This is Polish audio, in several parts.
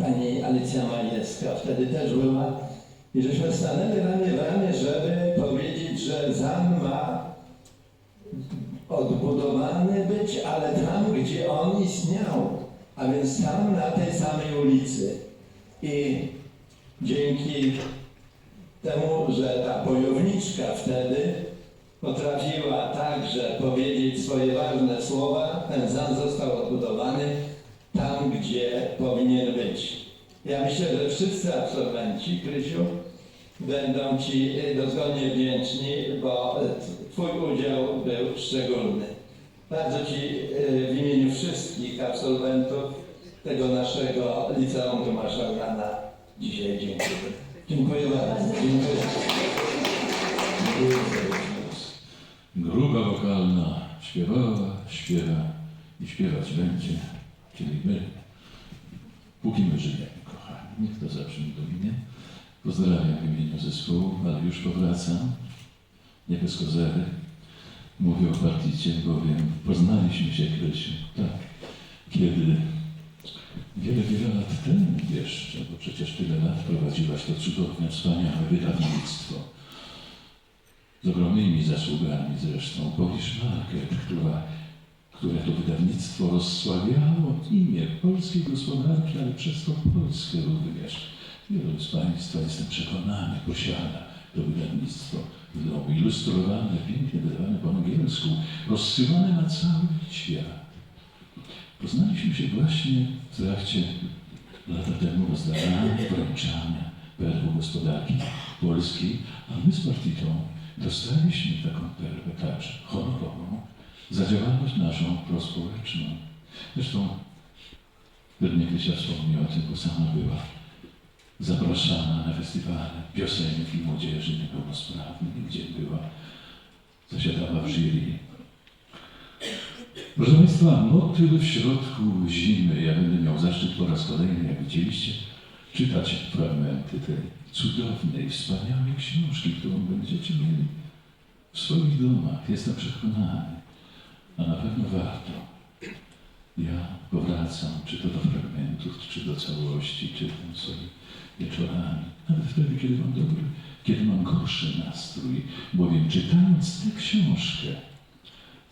pani Alicja Majewska wtedy też była. I żeśmy stanęli ramię w ramię, żeby powiedzieć, że ZAN ma odbudowany być, ale tam, gdzie on istniał, a więc tam na tej samej ulicy. I dzięki temu, że ta bojowniczka wtedy potrafiła także powiedzieć swoje ważne słowa, ten ZAN został odbudowany tam, gdzie powinien być. Ja myślę, że wszyscy absolwenci, Krysiu, będą Ci dozgodnie wdzięczni, bo Twój udział był szczególny. Bardzo Ci e, w imieniu wszystkich absolwentów tego naszego liceum Tomasza Organa dzisiaj dziękuję. Dziękuję bardzo. Dziękuję. Grupa wokalna śpiewała, śpiewa i śpiewać będzie, czyli my, póki my żyjemy, kochani. Niech to zawsze mi dominie. Pozdrawiam w imieniu zespołu, ale już powracam. Nie bez kozery. Mówię o particie, bowiem poznaliśmy się, Krysiu, tak, kiedy wiele, wiele lat temu jeszcze, bo przecież tyle lat prowadziłaś to cudowne, wspaniałe wydawnictwo z ogromnymi zasługami zresztą, Polish Market, która, które to wydawnictwo rozsławiało imię polskiej gospodarki, ale przez to Polskę również. Wielu z Państwa, jestem przekonany, posiada to wydawnictwo w domu, ilustrowane, pięknie wydawane po angielsku, rozsyłane na cały świat. Poznaliśmy się właśnie w trakcie lata temu rozdania, wręczania perłu gospodarki polskiej, a my z Partitą dostaliśmy taką perłę także honorową za działalność naszą prospołeczną. Zresztą pewnie Krysia wspomni o tym, bo sama była zapraszana na festiwale piosenki młodzieży niepełnosprawnej, gdzie była, zasiadała w jury. Proszę Państwa, motyl w środku zimy. Ja będę miał zaszczyt po raz kolejny, jak widzieliście, czytać fragmenty tej cudownej, wspaniałej książki, którą będziecie mieli w swoich domach. Jestem przekonany, a na pewno warto. Ja powracam, czy to do fragmentów, czy do całości, czytam sobie wieczorami, nawet wtedy, kiedy mam dobry, kiedy mam gorszy nastrój, bowiem czytając tę książkę,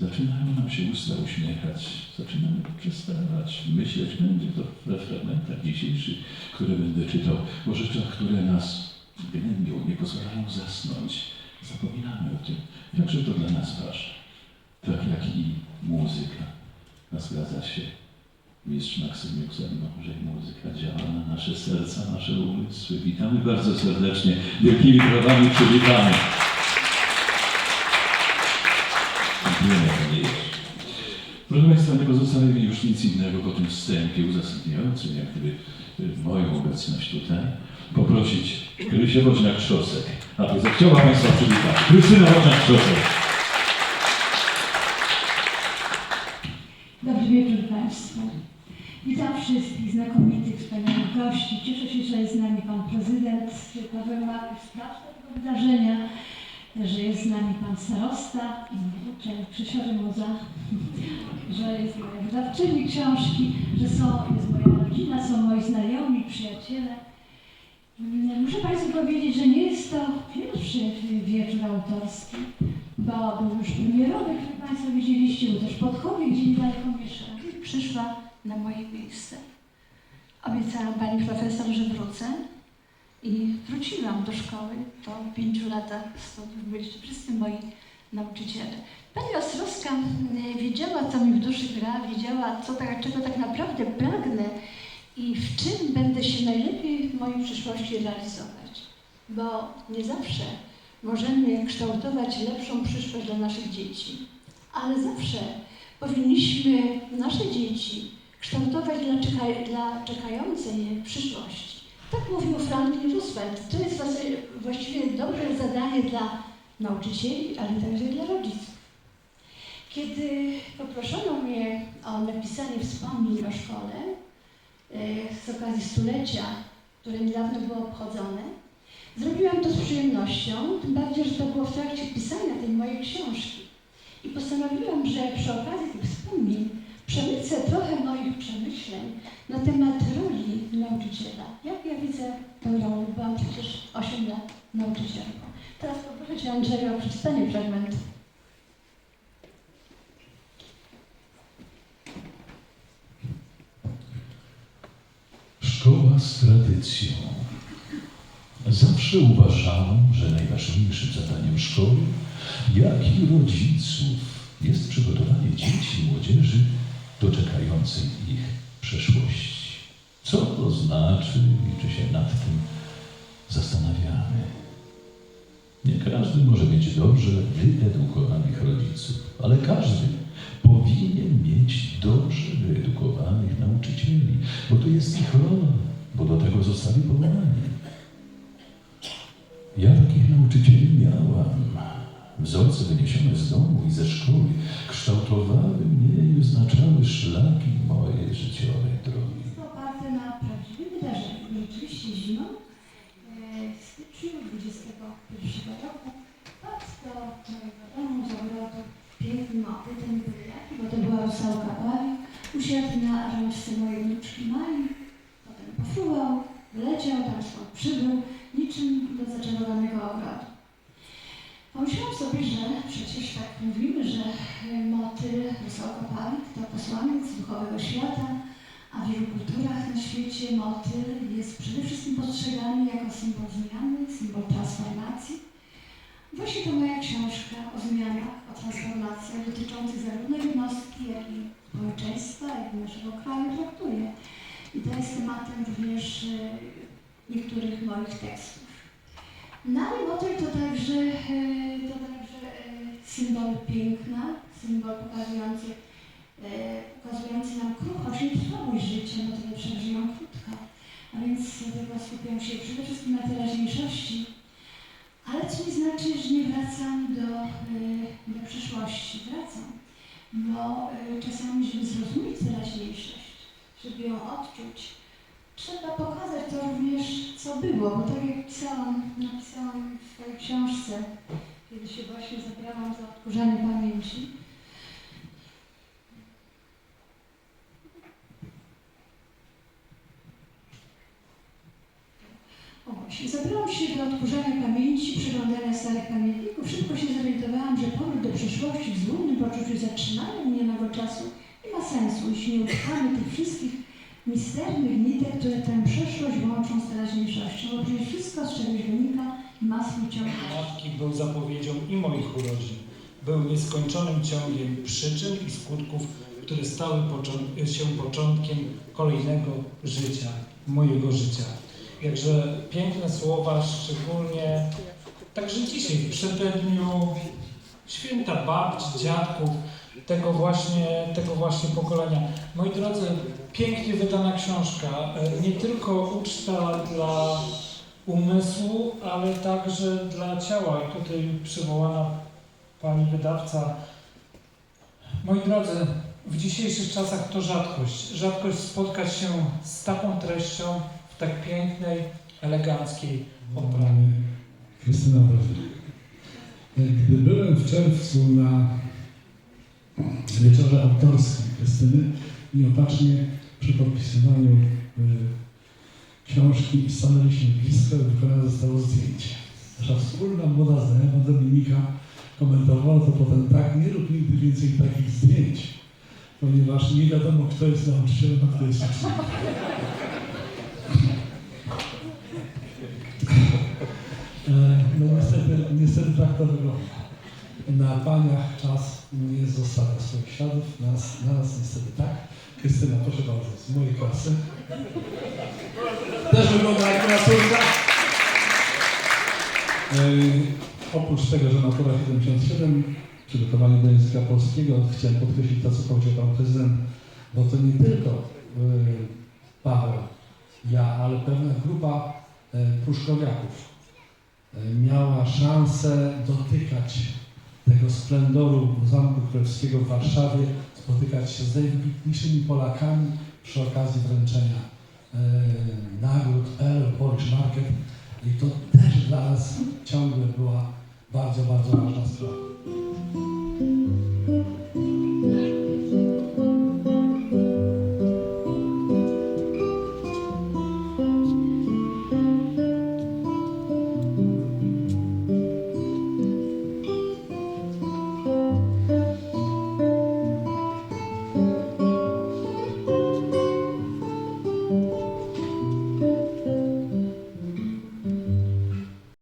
Zaczynają nam się usta uśmiechać, zaczynamy przestawać myśleć, będzie to we fragmentach dzisiejszych, które będę czytał, o rzeczach, które nas gnębią, nie pozwalają zasnąć. Zapominamy o tym, jakże to dla nas ważne. Tak jak i muzyka. A zgadza się mistrz Maksymiuk ze mną, że muzyka działa na nasze serca, nasze umysły. Witamy bardzo serdecznie, wielkimi brawami przywitamy. Proszę Państwa, nie pozostaje mi już nic innego po tym wstępie uzasadniającym, jak gdyby y, moją obecność tutaj, poprosić Krysię Woźniak-Trzosek, aby zechciała Państwa przywitać. Krystyna Woźniak-Trzosek. Dobry wieczór Państwu. Witam wszystkich znakomitych, wspaniałych gości. Cieszę się, że jest z nami Pan Prezydent Paweł Marek, sprawca tego wydarzenia, że jest z nami Pan Starosta, czyli Krzysiorze Muza, że jest moja wydawczyni książki, że są, jest moja rodzina, są moi znajomi, przyjaciele. Muszę Państwu powiedzieć, że nie jest to pierwszy wieczór autorski, bo był już premierowy, który Państwo widzieliście, był też podchowie, gdzie niedaleko. Przyszła na moje miejsce. Obiecałam Pani Profesor, że wrócę i wróciłam do szkoły po pięciu latach studiów. Byliście wszyscy moi nauczyciele. Pani Ostrowska mm, wiedziała, co mi w duszy gra, wiedziała, co tak, czego tak naprawdę pragnę i w czym będę się najlepiej w mojej przyszłości realizować. Bo nie zawsze możemy kształtować lepszą przyszłość dla naszych dzieci, ale zawsze powinniśmy nasze dzieci kształtować dla, czeka, dla czekającej je przyszłości. Tak mówił Franklin Roosevelt. To jest właściwie dobre zadanie dla nauczycieli, ale także dla rodziców. Kiedy poproszono mnie o napisanie wspomnień o szkole e, z okazji stulecia, które niedawno było obchodzone, zrobiłam to z przyjemnością, tym bardziej, że to było w trakcie pisania tej mojej książki. I postanowiłam, że przy okazji tych wspomnień przemycę trochę moich przemyśleń na temat roli nauczyciela. Jak ja widzę tę rolę? Byłam przecież 8 lat nauczycielką. Teraz poproszę Cię Andrzeju o przeczytanie fragmentu. Szkoła z tradycją. Zawsze uważałem, że najważniejszym zadaniem szkoły, jak i rodziców, jest przygotowanie dzieci i młodzieży do czekającej ich przyszłości. Co to znaczy i czy się nad tym zastanawiamy? Nie każdy może mieć dobrze wyedukowanych rodziców, ale każdy powinien mieć dobrze wyedukowanych nauczycieli, bo to jest ich rola, bo do tego zostali powołani. Ja takich nauczycieli miałam. Wzorce wyniesione z domu i ze szkoły kształtowały mnie i wyznaczały szlaki mojej życiowej drogi. Jest to oparte na prawdziwym wydarzeniu. Rzeczywiście zimą, e, w styczniu 21 roku, wpadł do mojego domu z piękny motyl, ten był jaki, bo to była rusałka Bari, usiadł na rączce mojej wnuczki Marii, potem pofruwał, wleciał, tam skąd przybył, niczym do zaczarowanego ogrodu. Pomyślałam sobie, że przecież tak mówimy, że motyl, Bari to posłaniec duchowego świata, a w wielu kulturach na świecie motyl jest przede wszystkim postrzegany jako symbol zmiany, symbol transformacji. Właśnie to moja książka o zmianach, o transformacjach dotyczących zarówno jednostki, jak i społeczeństwa, jak i naszego kraju traktuje. I to jest tematem również e, niektórych moich tekstów. No ale motyl to także, e, to także symbol piękna, symbol pokazujący e, ukazujący nam kruchość i trwałość życia, to nie przeżyją krótko. A więc dlatego skupiam się przede wszystkim na teraźniejszości, ale co nie znaczy, że nie wracam do, e, do przyszłości. Wracam, bo e, czasami, żeby zrozumieć teraźniejszość, żeby ją odczuć, trzeba pokazać to również, co było, bo tak jak pisałam, napisałam w swojej książce, kiedy się właśnie zabrałam za odkurzanie pamięci, O właśnie, zabrałam się do odkurzania pamięci, przeglądania starych pamiętników. Szybko się zorientowałam, że powrót do przeszłości w złudnym poczuciu zatrzymania minionego czasu nie ma sensu, jeśli nie utkamy tych wszystkich misternych nitek, które tę przeszłość łączą z teraźniejszością, bo przecież wszystko z czegoś wynika ma swój ciąg. Matki był zapowiedzią i moich urodzin. Był nieskończonym ciągiem przyczyn i skutków, które stały począ- się początkiem kolejnego życia, mojego życia. Jakże piękne słowa, szczególnie także dzisiaj, w przededniu święta babci, dziadków, tego właśnie, tego właśnie pokolenia. Moi drodzy, pięknie wydana książka, e, nie tylko uczta dla umysłu, ale także dla ciała. I tutaj przywołana pani wydawca. Moi drodzy, w dzisiejszych czasach to rzadkość. Rzadkość spotkać się z taką treścią w tak pięknej, eleganckiej oprawie. Krystyna. Gdy byłem w czerwcu na wieczorze autorskim Krystyny i opatrznie przy podpisywaniu y, książki stanęliśmy blisko i wykonane zostało zdjęcie. Nasza wspólna młoda znajoma Dominika komentowała to potem tak, nie rób nigdy więcej takich zdjęć, ponieważ nie wiadomo kto jest nauczycielem, a kto jest uczniem. E, No niestety, niestety tak to wygląda. Na paniach czas nie zostawia swoich śladów, nas, na nas niestety tak. Krystyna, proszę bardzo, z mojej klasy. Też wygląda jak moja córka. E, oprócz tego, że natura 77, przygotowanie do języka polskiego, chciałem podkreślić to, co powiedział pan prezydent, bo to nie tylko e, Paweł, ja, ale pewna grupa e, pruszkowiaków miała szansę dotykać tego splendoru Zamku Królewskiego w Warszawie, spotykać się z najwybitniejszymi Polakami przy okazji wręczenia e, nagród Pearl Polish Market. I to też dla nas ciągle była bardzo, bardzo ważna